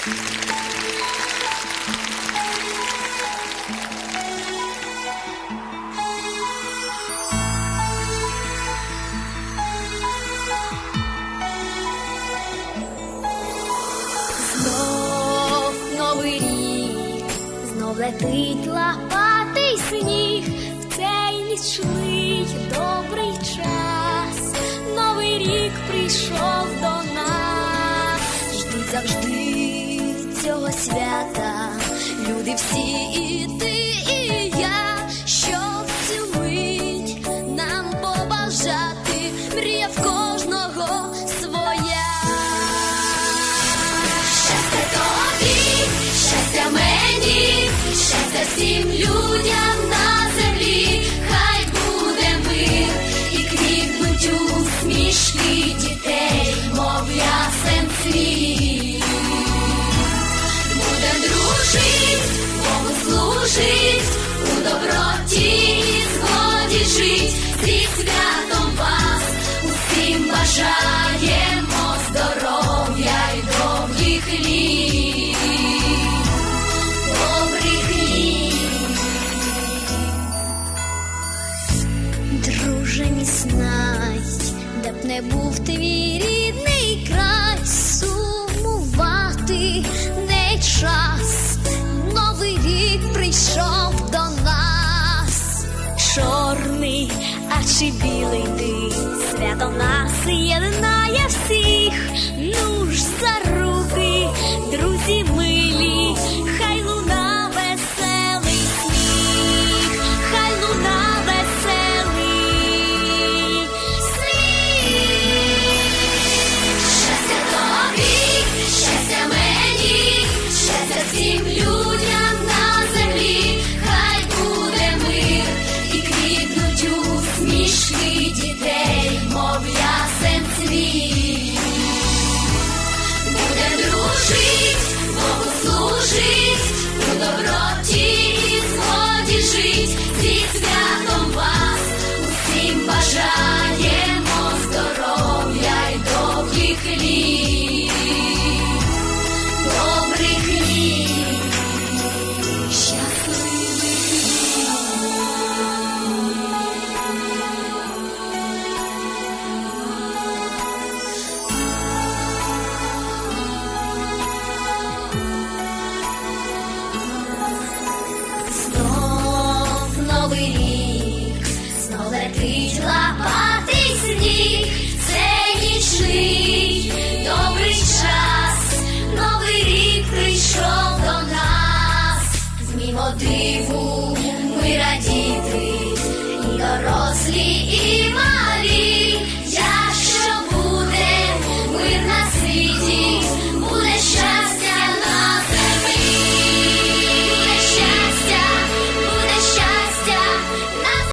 Знов новий рік, знов летить лопатий сніг, в цей нічний добрий час. Новий рік прийшов до нас, ждуть завжди свята. Люди всі і ти, і я, щоб цю мить нам побажати, мрія в кожного своя. Щастя тобі, щастя мені, щастя всім не був твій рідний край, сумувати не час. Новий рік прийшов до нас, чорний, а чи білий ти, свято нас єднає всіх, ну ж за руки, світ. Буде дружить, Богу служить, у доброті deep